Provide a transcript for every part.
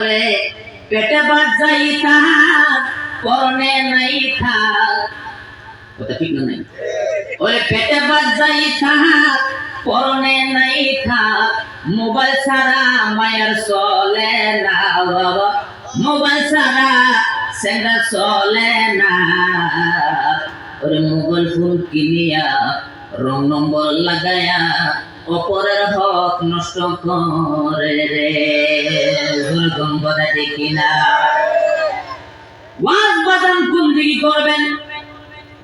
পেটে বাজাই থাক পরনে নাই থাক কথা ঠিক না নাই? ওরে পেটে বাজাই থাক পরনে নাই থাক মোবাইল ছাড়া মায়ের চলে না, বাবা। মোবাইল ছাড়া সেটা চলে না। ওরে মোবাইল ফোন কিনিয়া, রং নম্বর লাগায়া অপরের হক নষ্ট করে রে। দুর্গম কথা দেখি না। ওয়াজ বাজান কোন দিকে করবেন?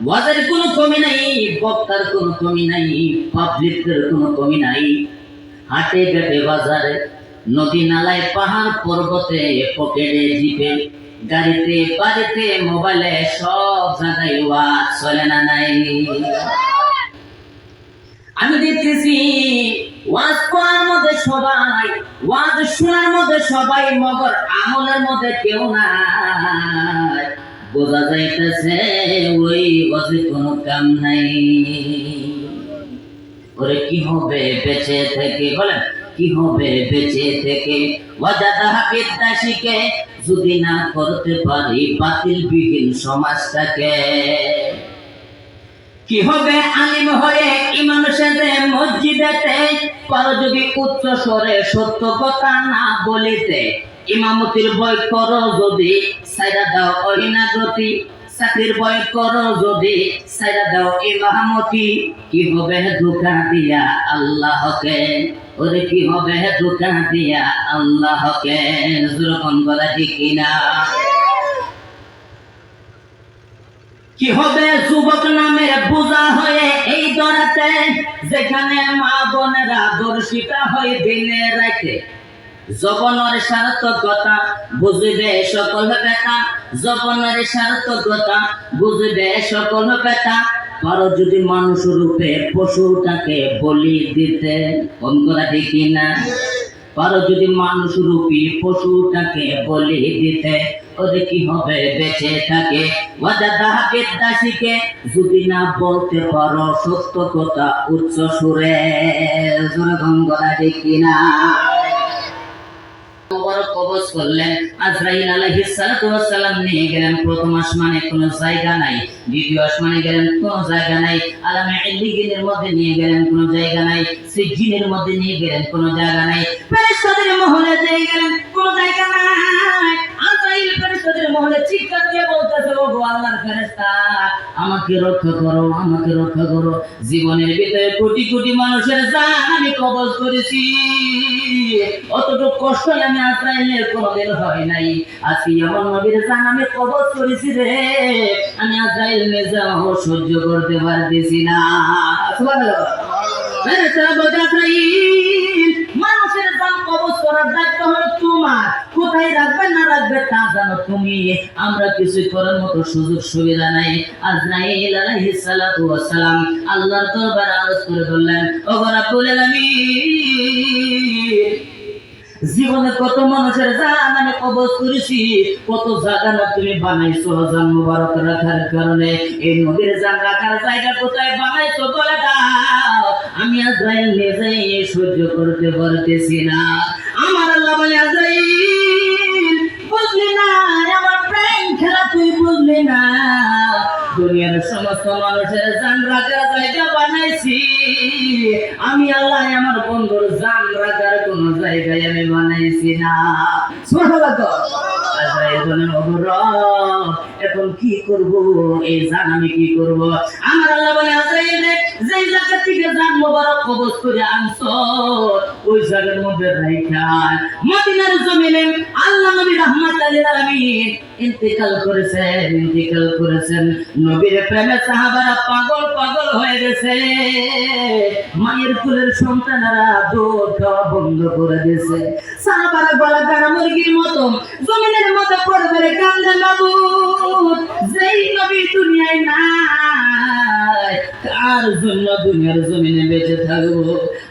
ওয়াজের কোনো কমি নাই, বক্তার কোনো কমি নাই পাবলিকের কোনো কমি নাই। হাটে ঘাটে বাজারে, নদী নালায় পাহাড় পর্বতে, পকেটে জিপে, গাড়িতে বাড়িতে মোবাইলে সব জায়গায় ওয়াজ চলে না নাই। আমি দেখতেছি ওয়াজ করার মধ্যে সবাই, ওয়াজ শোনার মধ্যে সবাই, মগর আমলের মধ্যে কেউ নাই। বোঝা যাইতেছে ওই ওয়াজে কোনো কাম নাই। ওরে, কি হবে বেঁচে থেকে? বলেন, কি হবে বেঁচে থেকে? ওয়াজাদা বিদ্যা শিখে যদি না করতে পারি বাতিল বিহীন সমাজটাকে কি হবে আলিম হয়ে ইমাম সাথে মসজিদেতে? পারো যদি উচ্চ স্বরে সত্য কথা না বলিতে। ইমামতির ভয় করো যদি সাইরা দাও অহিনাগতি চাকরির ভয় করো যদি সাইরা দাও ইমামতি। কি হবে ধোকা দিয়া আল্লাহকে? ওরে কি হবে ধোকা দিয়া আল্লাহকে? যেরকম বলা কিনা? কি হবে? যুবক নামের বোঝা হয়ে এই দরাতে, যেখানে মা বোনেরা দর্শিতা হয়ে দিনে রাতে। জবনের সার্থকতা বুঝবে সকল বেটা। জবনের সার্থকতা বুঝবে সকল বেটা। পারো যদি মানুষ রূপে পশুটাকে বলি দিতে কোন করা দেখি না পারো যদি মানুষ রূপী পশুটাকে বলি দিতে, ওদের কি হবে? বেঁচে থাকে। ওয়াজাদা বিদ্যা শিখে যদি না বলতে পারো, সত্য কথা উচ্চ সুরে। সুরে গঙ্গরা দেখি না কবজ করলেন। আজরাইল আলাইহিস সালাতু ওয়াস সালাম নিয়ে গেলেন প্রথম আসমানে, কোনো জায়গা নাই। দ্বিতীয় আসমানে গেলেন, কোনো জায়গা নাই। আলামে ইল্লিগিনের মধ্যে নিয়ে গেলেন, কোনো জায়গা নাই। সিজিনের মধ্যে নিয়ে গেলেন, কোনো জায়গা নাই। ফেরেশতাদের মহলে নিয়ে গেলেন, কোনো জায়গা নাই। আজরাইল ফেরেশতাদের মহলে চিৎকার দিয়ে বলতেছে ও গো আল্লাহর ফেরেশতা আমাকে রক্ষা করো আমাকে রক্ষা করো। জীবনের ভিতরে কোটি কোটি মানুষের জান আমি কবজ করেছি। অতটুকু কষ্ট আমি আজরাইলের কোনোদিন হয় নাই। আজকে আমার নবীর জান আমি কবজ করেছি রে। আমি আজরাইল সহ্য করতে পারতেছি না। সুবহানাল্লাহ। জান করার দায়িত্ব হলো তোমার। কোথায় রাখবে না রাখবে তা জানো তুমি। আমরা কিছু করার মতো সুযোগ সুবিধা নাই। আজরাইল আলাইহিস সালাতু ওয়াস সালাম আল্লাহর দরবারে আরজ করে বললেন ও রাব্বুল জীবনে কত মানুষের জান আমি কবজ করেছি, কত জায়গা না তুমি বানাইছো জান মুবারক রাখার কারণে। এই নদীর জান রাখার জায়গা কোথায় বানাইছো বলে আমি আজরাইল নিজে সহ্য করতে পারতেছি না। আমার আল্লাহ বলে, আজরাইল, বুঝলি না, আমার প্রেম খেলা তুই বুঝলি না। দুনিয়ার সমস্ত মানুষের জান রাখার জায়গা বানাইছি। আমি আল্লাহ আমার বন্ধুর জান রাখার কোন জায়গায় আমি বানাইছি না। সুবহানাল্লাহ। তো। আজরাইল বলেন, "ওগো রব, এখন কি করব? এই জান আমি কি করব? আমার আল্লাহ বলে রে, জায়গা থেকে মোবারক করে ওই জায়গার মধ্যে রাইখান মদিনার জমিনে আল্লাহ নবী ইন্তেকাল করেছেন ইন্তেকাল করেছেন। নবীর প্রেমে সাহাবারা পাগল পাগল হয়ে গেছে। মায়ের কুলের সন্তানেরা দুধ বন্ধ করে দিয়েছে। সাহাবারা গলা কাটা মুরগির মতো জমিনের মধ্যে পড়ে পড়ে কান্দে বাবু যেই কার জন্য দুনিয়ার জমিনে বেঁচে থাকব।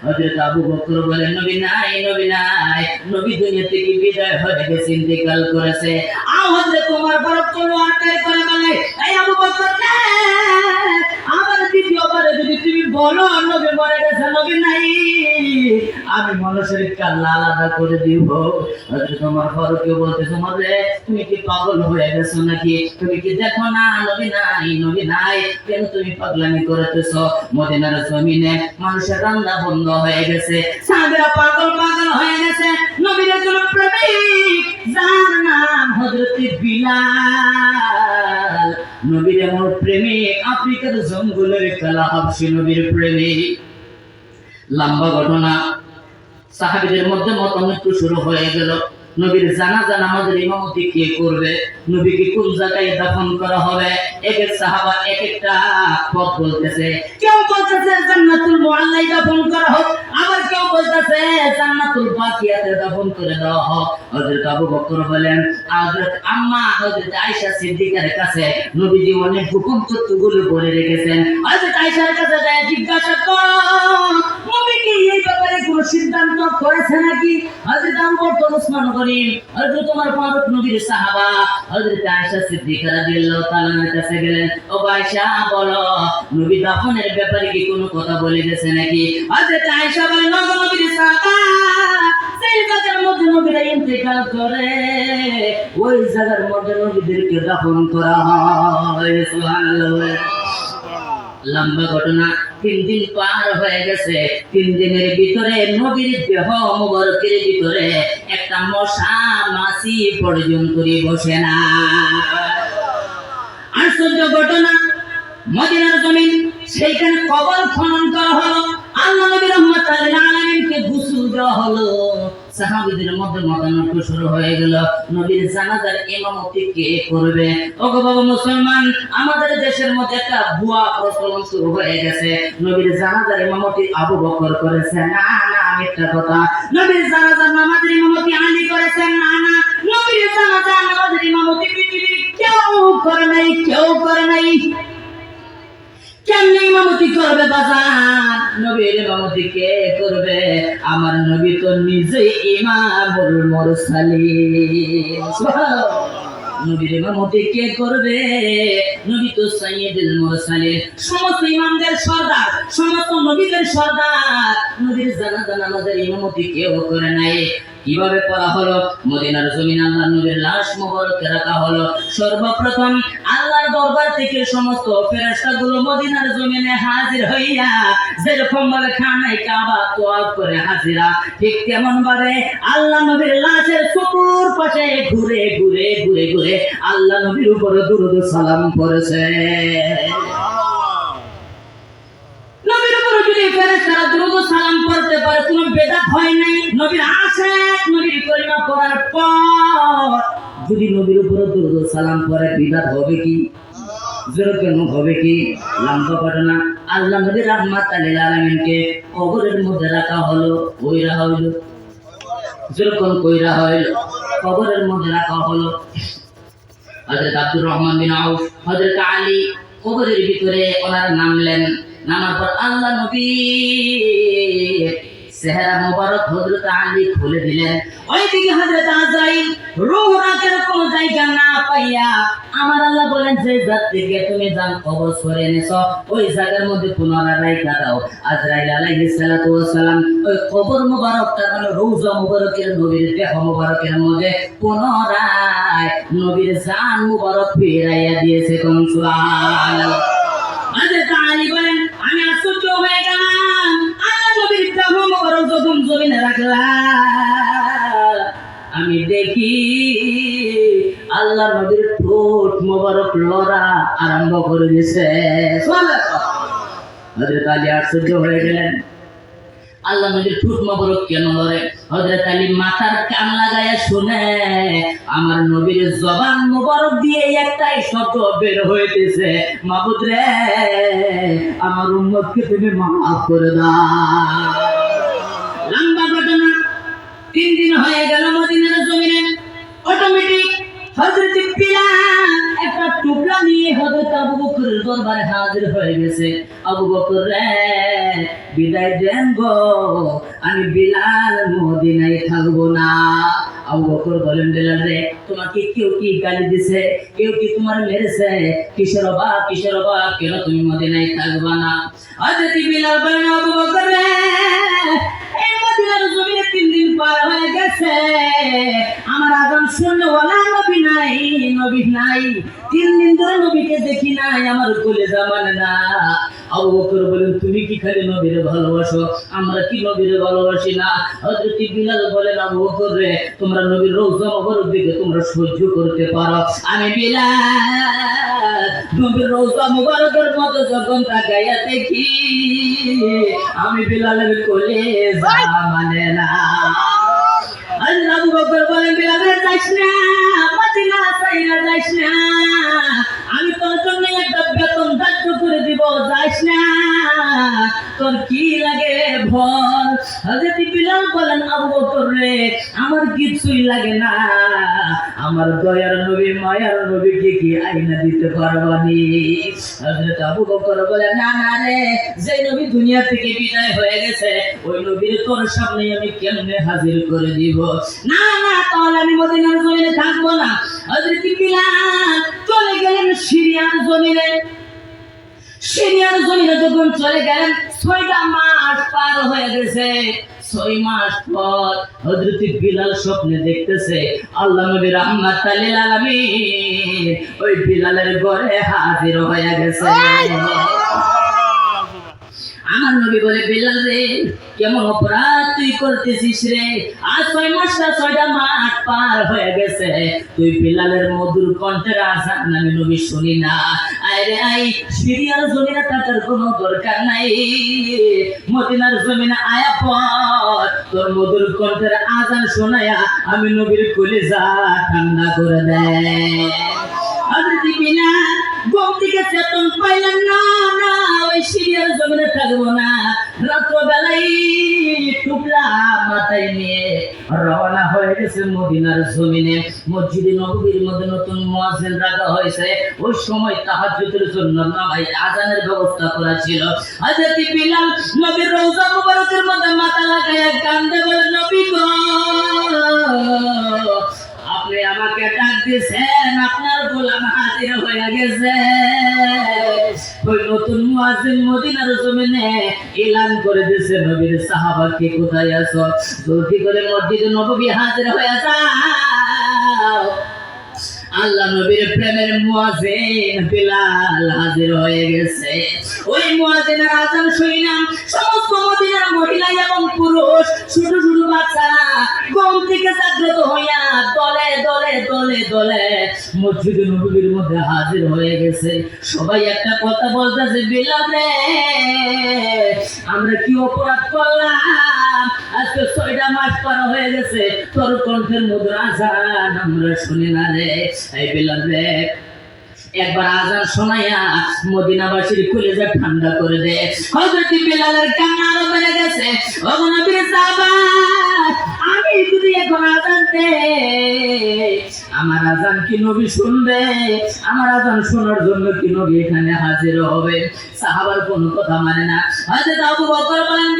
হজরত আবু বকর বলেন, নবী নাই নবী নাই। নবী দুনিয়া থেকে বিদায় হয়ে গেছে, ইন্তেকাল করেছে। আও হজরত তোমার বড় তলোয়ার করে বলে এই আবু বকর আমার দ্বিতীয়বারে যদি তুমি বলো, নবী মরে গেছে, নবী নাই। আমি মানুষের কাল্লা আলাদা করে দিব। তোমার ফরকে বলতেছো, মরে, তুমি কি পাগল হয়ে গেছো নাকি? তুমি কি দেখো না, নবী নাই নবী নাই? কেন তুমি পাগলামি করতেছো? মদিনার জমিনে মানুষের রান্না বন্ধ হয়ে গেছে। সাহাবীরা পাগল পাগল হয়ে গেছে। নবীর একজন প্রেমিক, যার নাম হযরত বিলাল। নবীর এমন প্রেমিক আফ্রিকার জঙ্গলের কালা হাবশি নবীর প্রেমী। লম্বা ঘটনা। সাহাবিদের মধ্যে মতানৈক্য শুরু হয়ে গেল। নবীর জানাজা নামাজের ইমামতি কে করবে? নবীকে কোন জায়গায় দাফন করা হবে? এক এক সাহাবা এক একটা পথ বলতেছে। কেউ বলতেছে জান্নাতুল মুআল্লাই দাফন করা হোক, আবার কেউ বলতেছে জান্নাতুল বাকিয়াতে দাফন করে দেওয়া হোক। হযরত আবু বকর বলেন, হযরত আম্মা, হযরত আয়েশা সিদ্দিকার কাছে নবীজি অনেক হুকুম তত্ত্বগুলো বলে রেখেছেন। হযরত আয়েশার কাছে যায়, জিজ্ঞাসা করো, নবী কি এই ব্যাপারে কোনো সিদ্ধান্ত করেছে নাকি? হযরত আবু হযরত ওমর ফারুক নবীর সাহাবা হযরত আয়েশা সিদ্দিকা রাদিয়াল্লাহু কাছে গেলেন। ও আয়েশা, বলো, নবী দাফনের ব্যাপারে কি কোনো কথা বলে গেছে নাকি? হযরত আয়েশা বলেন নবী নবীর সাহাবা, সেই জায়গার মধ্যে নবীরা ইন্তেকাল করে। ওই জায়গার মধ্যে নবীদেরকে দাফন করা হয়। সুবহানাল্লাহ। লম্বা ঘটনা। তিন দিন পার হয়ে গেছে। তিন দিনের ভিতরে নবীর দেহ মুবারকের ভিতরে একটা মশা মাছি পর্যন্ত বসে না। আশ্চর্য ঘটনা, মদিনার জমিন, সেইখানে কবর খনন করা হলো। আল্লাহ নবী রহমাতুল্লাহ আলামিনকে গোসল দেওয়া হলো। সাহাবীদের মধ্যে মতানৈক্য শুরু হয়ে গেল। নবীর জানাজার ইমামতি কে করবে? ওগো বাবা মুসলমান, আমাদের দেশের মধ্যে একটা ভুয়া প্রচলন শুরু হয়ে গেছে। নবীর জানাজার ইমামতি আবু বকর করেছে। না না একটা কথা। নবীর জানাজার নামাজের ইমামতি আলী করেছেন না না, নবীর জানাজার নামাজের ইমামতি পৃথিবীর কেউ করে নাই, কেউ করে নাই। কেমনে ইমামতি করবে বাজার? নবীর ইমামতি কে করবে? আমার নবী তো নিজেই ইমামুল মুরসালিন। নবীর ইমামতি কে করবে? নবী তো সাইয়্যিদুল মুরসালিন। সমস্ত ইমামদের সর্দার, সমস্ত নবীদের সর্দার। নবীর জানাজা নামাজের ইমামতি কেউ করে নাই। কীভাবে করা হলো? মদিনার জমিন আল্লাহ নবীর লাশ মোবারকে রাখা হলো। সর্বপ্রথম আল্লাহর দরবার থেকে সমস্ত ফেরেশতাগুলো মদিনার জমিনে হাজির হইয়া যেরকম ভাবে খানায় কাবা তোয়াব করে হাজিরা, ঠিক তেমন ভাবে আল্লাহ নবীর লাশের চতুর পাশে ঘুরে ঘুরে ঘুরে ঘুরে আল্লাহ নবীর উপরে দুরুদ সালাম করেছে যদি নবীর উপরে সালাম হবে কি? হবে কি? ঘটনা আল্লাহ আলামিনকে কবরের মধ্যে রাখা হলো হইল। যেরকম কইরা হইল, কবরের মধ্যে রাখা হলো। হযরত আব্দুর রহমান বিন আউফ, হযরত আলী কবরের ভিতরে ওনারা নামলেন নামার পর আল্লাহ নবী চেহারা মোবারক হযরত আলী খুলে দিলেন। ওইদিকে হযরত আজরাইল রূহ রাখের কোন জায়গা না পাইয়া আমার আল্লাহ বলেন, যে জাত থেকে তুমি যান কবর করে এনেছো, ওই জায়গার মধ্যে পুনরায় রাইখা দাও। আজরাইল আলাইহিস সালাতু ওয়াস সালাম ওই কবর মুবারকটা মানে রৌজা মুবারকের নবীর দেহ মুবারকের মধ্যে পুনরায় নবীর জান মুবারক ফিরাইয়া দিয়েছে। কোন সুবহানাল্লাহ। হযরত আলী বলেন হয়ে গেলাম আর নবীর যখন রাখলাম। আমি দেখি আল্লাহ নবীর ঠোঁট মোবারক লড়া আরম্ভ করে আলী আশ্চর্য হয়ে গেলেন। আল্লাহ নবীর ঠোঁট মোবারক কেন লড়ে হজরত আলী মাথার কান লাগাইয়া শুনে, আমার নবীর জবান মোবারক দিয়ে একটাই শব্দ বের হইতেছে, মাবুদ রে, আমার উম্মতকে তুমি মাফ করে দাও। লম্বা ঘটনা, তিন দিন হয়ে গেল মদিনার জমিনে। অটোমেটিক হযরত বিলাল টুকরা নিয়ে হযরত আবু বকরের দরবারে হাজির হয়ে গেছে। আবু বকর রে, বিদায় দেন গো, আমি বিলাল মদিনায় থাকব না। আবু বকর বলেন, বেলাল রে, তোমাকে কেউ কি গালি দিছে? কেউ কি তোমার মেরেছে? কিসের অভাব কিসের অভাব? কেন তুমি মদিনায় থাকবা না? হযরত বিলাল বলেন, আবু বকর রে, এই মদিনার দিন হয়ে গেছে, আমার শুনলে ওলা নবী নাই নবী নাই। তিন দিন ধরে নবীকে দেখি নাই, আমার কলেজা মানে না। আবু বকর বলেন তুমি কি খালি নবীরে ভালোবাসো? আমরা কি নবীরে ভালোবাসি না? হযরত বিলাল বলেন আবু বকর রে, তোমরা নবীর রওজা মোবারক দিকে তোমরা সহ্য করতে পারো। আমি বিলাল, নবীর রওজা মোবারকের মতো যখন দেখি, আমি বিলালের কলেজা মানে না। যাইস না। আমি তোর জন্য একটা বেতন ধার্য করে দিব যাইস না। তোর কি লাগে ভর হযরত বিলাল বলেন, আবু বকর রে, আমার কিছুই লাগে না। আমার দয়ার নবী, মায়ার নবীকে কি আইনা দিতে পারবানি? হযরত আবু বকর বলে, না না রে যে নবী দুনিয়া থেকে বিদায় হয়ে গেছে, ওই নবীর তোর সামনে আমি কেমনে হাজির করে দিব? না না, তাহলে আমি মদিনার জমিনে থাকব না। হযরত বিলাল চলে গেলেন সিরিয়ার জমিনে। সিরিয়ার জমিনে যখন চলে গেলেন, ছয়টা মাস পার হয়ে গেছে। ছয় মাস পর হজরত বিলাল স্বপ্নে দেখতেছে, আল্লাহ নবী রাহমাত আলামিন ওই বিলালের ঘরে হাজির হয়ে গেছে। আমার নবী বলে, বিলাল রে, কেমন অপরাধ তুই করতেছিস রে? আর ছয় মাসটা ছয়টা মাস পার হয়ে গেছে। তুই বিলালের মধুর কণ্ঠের আসান আমি নবী শুনি না। আরে আই কোনো দরকার নাই। মদিনার জমিনে আয়া পর তোর মধুর কণ্ঠের আজান শোনায়া আমি নবীর কলিজা ঠান্ডা করে দেয়। বিলাল ঘুম থেকে চেতন পাইলেন না না, ওই সিরিয়াল মাথায় নিয়ে রওনা হয়ে গেছে মদিনার জমিনে। মসজিদে নববীর মধ্যে নতুন মুয়াজ্জিন রাখা হয়েছে। ওই সময় তাহাজ্জুদের জন্য নামাই আজানের ব্যবস্থা করা ছিল। হযরত বিলাল নবীর রওজা মুবারকের মধ্যে মাথা লাগায় কান্দে বলে, নবী আপনি আমাকে ডাক দিয়েছেন, আপনার গোলাম হাজির হয়ে গেছে। ওই নতুন মুয়াজ্জিন মদিনার জমিনে এলান করে দিয়েছে নবীর সাহাবা, কে কোথায় আছো? জলদি করে মসজিদে নবী হাজির হয়ে যাও। আল্লাহ নবীর প্রেমের মুয়াজ্জিন বিলাল হাজির হয়ে গেছে। ওই মুয়াজ্জিনের আজান শুনিলাম, সমস্ত মদিনার মহিলা এবং পুরুষ, ছোট ছোট বাচ্চারা ঘুম থেকে জাগ্রত হইয়া দলে দলে দলে দলে মসজিদ নবীর মধ্যে হাজির হয়ে গেছে। সবাই একটা কথা বলতেছে, বিলাল রে, আমরা কি অপরাধ করলাম? আজকে ছয়টা মাস পার হয়ে গেছে, তোর কণ্ঠের মধুর আজান আমরা শুনি না রে। একবার শোনাইয়া মদিনাবাসীর ঠান্ডা করে দে। কান্না আরও বেড়ে গেছে। আমি যদি এখন আজান দে, আমার আজান কি নবী শুনবে? আমার আজান শোনার জন্য কি নবী এখানে হাজির হবে? সাহাবার কোনো কথা মানে না। হযরত আবু বকর বলেন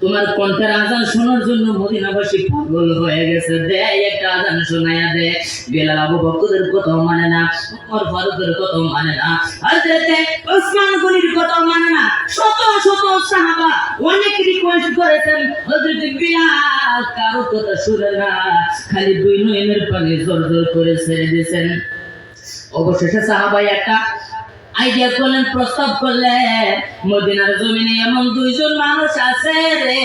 তোমার কণ্ঠের আজান শোনার জন্য মদিনাবাসী পাগল হয়ে গেছে দে, একটা আজান শোনায়া দে। বেলাল আবু বকরের কথা মানে না ওমর ফারুকের কথা মানে না, হযরতে ওসমান গনির কথা মানে না। শত শত সাহাবা অনেক রিকোয়েস্ট করেছেন, হযরত বিলাল কারও কথা শুনে না, খালি দুই নয়নের পানি জোর জোর করে ছেড়ে দিয়েছেন। অবশেষে সাহাবাই একটা আইডিয়া করলেন, প্রস্তাব করলেন, মদিনার জমিনে এমন দুইজন মানুষ আছে রে।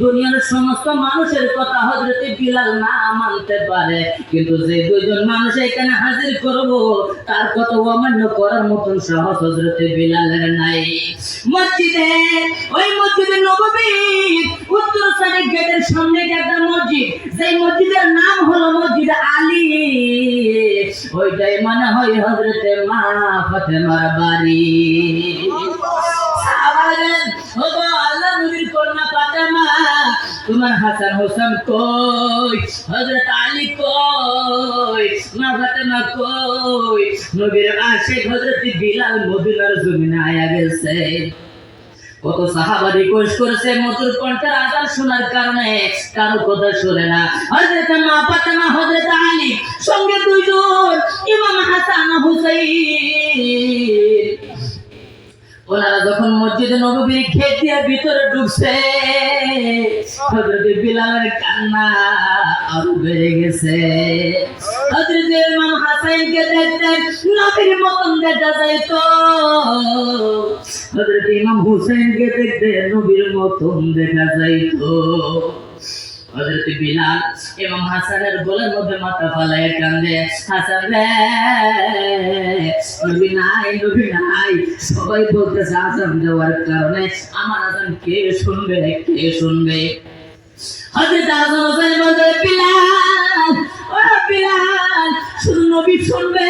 দুনিয়ার সমস্ত মানুষের কথা হজরতে বিলাল না মানতে পারে, কিন্তু যে দুইজন মানুষ এখানে হাজির করব, তার কথা অমান্য করার মতন সাহস হজরতে বিলালের নাই। মসজিদে, ওই মসজিদে নববী, উত্তর সাইডে গেটের সামনে একটা মসজিদ সেই মসজিদের নাম হলো মসজিদ আলী। ওইটাই মনে হয় হজরতে মা ফাতেমার বাড়ি। আল্লাহ নবীর কন্যা ফাতেমা, তোমার হাসান হোসেন কই? হজরত আলী কই? মা ফাতেমা কই? নবীর আশেক হজরত বিলাল মদিনার জমিনে আয়া গেছে। কত সাহাবা রিকোয়েস্ট করেছে, মধুর কণ্ঠের আজান শোনার কারণে কারও কথা শুনে না। হযরত মা ফাতেমা আলী, সঙ্গে দুইজন, ইমাম হাসান, হুসাইন। ওনারা যখন মসজিদে দিয়ে ভিতরে ঢুকছে বিলালের কান্না আরও বেড়ে গেছে। হযরত ইমাম হাসাইনকে দেখতে নবীর মতন দেখা যাইতো। হযরত ইমাম হুসাইনকে দেখতে নবীর মতন দেখা যাইতো। হযরত বিলাল এবং হাসানের গলার মধ্যে মাথা ফালায় কান্দে, হাসান রে, নবী নাই নবী নাই। সবাই বলতেছে, আজান দেওয়ার কারণে আমার আজান কে শুনবে কে শুনবে? হযরত আজম হোসেন বলতে বিলাল বিলাল শুধু নবী শুনবে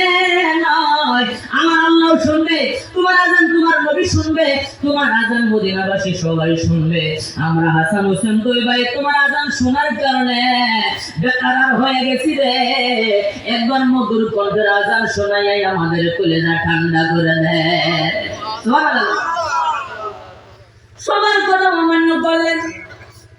নয়, আমার আল্লাহ শুনবে, তোমার আজান তোমার নবী শুনবে, তোমার আজান মদিনাবাসী সবাই শুনবে। আমরা হাসান হোসেন দুই ভাই, তোমার আজান শোনার কারণে বেকার হয়ে গেছি রে। একবার মধুর কণ্ঠের আজান শোনাই আমাদের কলেজা ঠান্ডা করে দেয়। সবার কথা অমান্য করলেন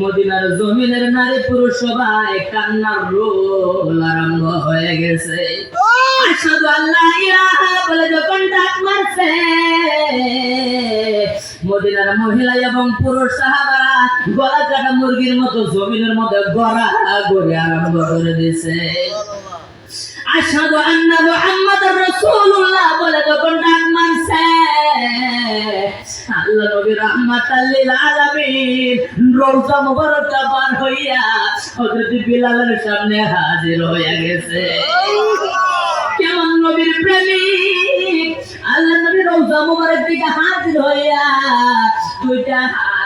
মদিনার জমিনের নারী পুরুষ সবাই কান্নার রোল আরম্ভ হয়ে গেছে। আশহাদু আল্লাহ ইলাহা বলে যখন ডাক মারছে, মদিনার মহিলা এবং পুরুষ সাহাবারা গলা কাটা মুরগির মতো জমিনের মধ্যে গড়া গড়ে আরম্ভ করে দিছে আশহাদু আন্না মুহাম্মাদুর রাসূলুল্লাহ বলে যখন ডাক মারছে, আল্লাহ নবী রাহমাতাল লিল আলামিন রওজা মুবারকা পার হইয়া হযরত বিলালের সামনে হাজির হয়ে গেছে। কেমন নবীর প্রেমিক? আল্লাহ নবীর রওজা মুবারক দিকে হাজির হইয়া দুইটা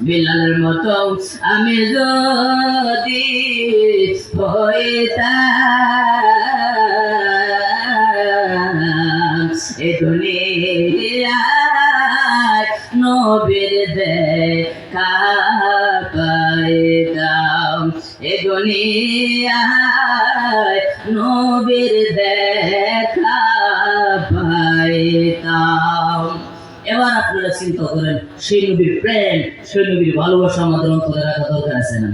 বিলালের মতো আমি যদি এ দুনিয়ায় নবীর দেখা এ দুনিয়ায় নবীর দেখা এবার আপনারা চিন্তা করেন সেই নবীর প্রেম সেই নবীর ভালোবাসা আমাদের অন্তরে রাখা দরকার আছে না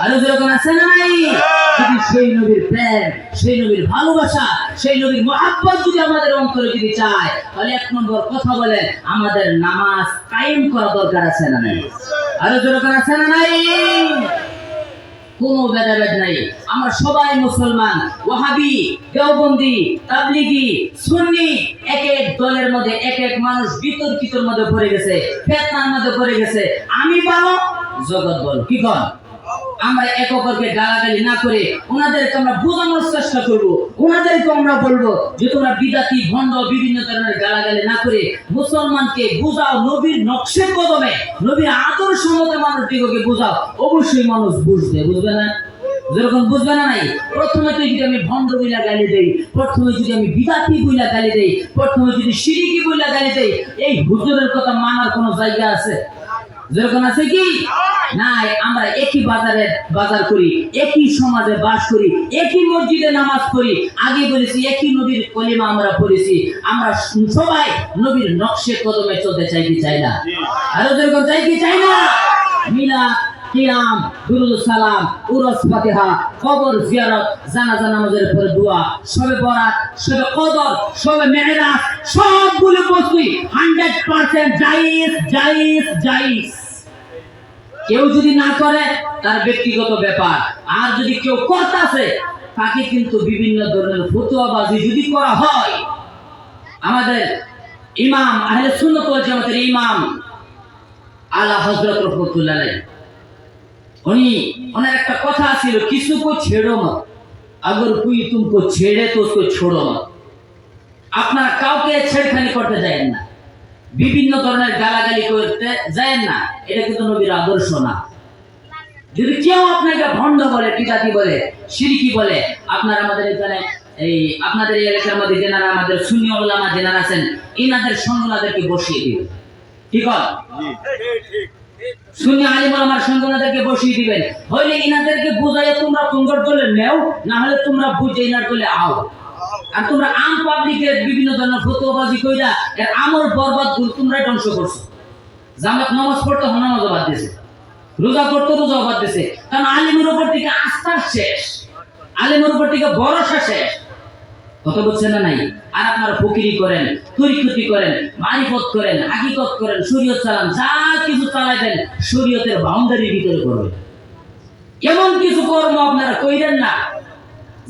আরও যেরকম আছে না নাই? যদি সেই নবীর প্রেম, সেই নবীর ভালোবাসা, সেই নবীর মহাব্বত যদি আমাদের অন্তরে যদি চায়, তাহলে এক নম্বর কথা বলে, আমাদের নামাজ কায়েম করা দরকার আছে না নাই? আরও যেরকম আছে না নাই? কোনো ভেদাভেদ নাই। আমরা সবাই মুসলমান, ওয়াহাবি, দেওবন্দি, তাবলিগি, সুন্নি, এক এক দলের মধ্যে, এক এক মানুষ বিতর্কিতর মধ্যে পড়ে গেছে, ফেতনার মধ্যে পড়ে গেছে। আমি ভালো জগৎ বল। কি কর আমরা এক অপরকে গালাগালি না করে ওনাদেরকে আমরা বোঝানোর চেষ্টা করব। ওনাদেরকে আমরা বলব যে তোমরা বিদাতি ভণ্ড, বিভিন্ন ধরনের গালাগালি না করে মুসলমানকে বুঝাও, নবীর নকশে কদমে, নবীর আদর্শ মতো মানুষ দিগকে বুঝাও। অবশ্যই মানুষ বুঝবে বুঝবে না? যেরকম বুঝবে না নাই? প্রথমে তো যদি আমি ভণ্ড বইলা গালি দেই, প্রথমে যদি আমি বিদাতি বইলা গালি দেই, প্রথমে যদি সিরিকি বইলা গালি দেই, এই হুজুরের কথা মানার কোনো জায়গা আছে? যেরকম আছে কি? নাই আমরা একই বাজারে বাজার করি একই সমাজে বাস করি একই মসজিদে নামাজ পড়ি। আগে বলেছি একই নবীর কলিমা আমরা পড়েছি। আমরা সবাই নবীর নকশে কদমে চলতে চাই কি চাই না? আরও যেরকম চাই কি চাই না? মিলা কিয়াম, দুরুদ সালাম, উরস ফাতিহা, কবর জিয়ারত, জানাজা নামাজের পরে দোয়া, সবে বরাত, সবে কদর, সবে মেহরাজ সবগুলো বস্তুই 100% জায়েজ জায়েজ জায়েজ কেউ যদি না করে, তার ব্যক্তিগত ব্যাপার আর যদি কেউ করতেছে, তাকে কিন্তু বিভিন্ন ধরনের ফতুয়াবাজি যদি করা হয়, আমাদের ইমাম, আহলে সুন্নত জামাতের ইমাম আলা হজরত রহমতুল্লাহ। উনি ওনার একটা কথা ছিল কিছু কো ছেড়ো মা আগর কুই তুমি ছেড়ে তো ওকে ছোড়ো মা আপনার কাউকে ছেড়খানি করতে যায় না। বিভিন্ন ধরনের গালাগালি করতে যায় না। এটা কিন্তু নবীর আদর্শ না। যদি কেউ আপনাকে ভণ্ড বলে পিতাতি বলে, সিরকি বলে, আপনার আমাদের এখানে এই আপনাদের এই এলাকার মধ্যে যেনারা আমাদের শূন্য ওলামা যেনারা আছেন এনাদের সঙ্গে ওনাদেরকে বসিয়ে দিবে। ঠিক আমার সঙ্গে ওনাদেরকে বসিয়ে দিবেন। হইলে ইনাদেরকে বুঝাইয়া তোমরা তোমার নেও, না হলে তোমরা বুঝে ইনার আও। আর তোমরা আম পাবলিকের বিভিন্ন ধরনের ফতোয়াবাজি কইরা এর আমল বরবাদ করে তোমরাই ধ্বংস করছ। জামাত নামাজ পড়তে নামাজ বাদ দিয়েছে। রোজা করতে রোজা বাদ দিয়েছে। কারণ আলিমের উপর থেকে আস্থা শেষ। আলিমের উপর থেকে ভরসা শেষ। কথা বলছেন না নাই? আর আপনারা ফকিরি করেন তরিকতি করেন মারিফত করেন হাকিকত করেন শরীয়ত চালান যা কিছু চালাই দেন শরীয়তের বাউন্ডারির ভিতরে করবেন এমন কিছু কর্ম আপনারা কইলেন না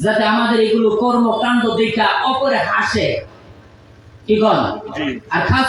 যাতে আমাদের এগুলো কর্মকাণ্ড দেখা অপরে হাসে। কি আছে? আর খাস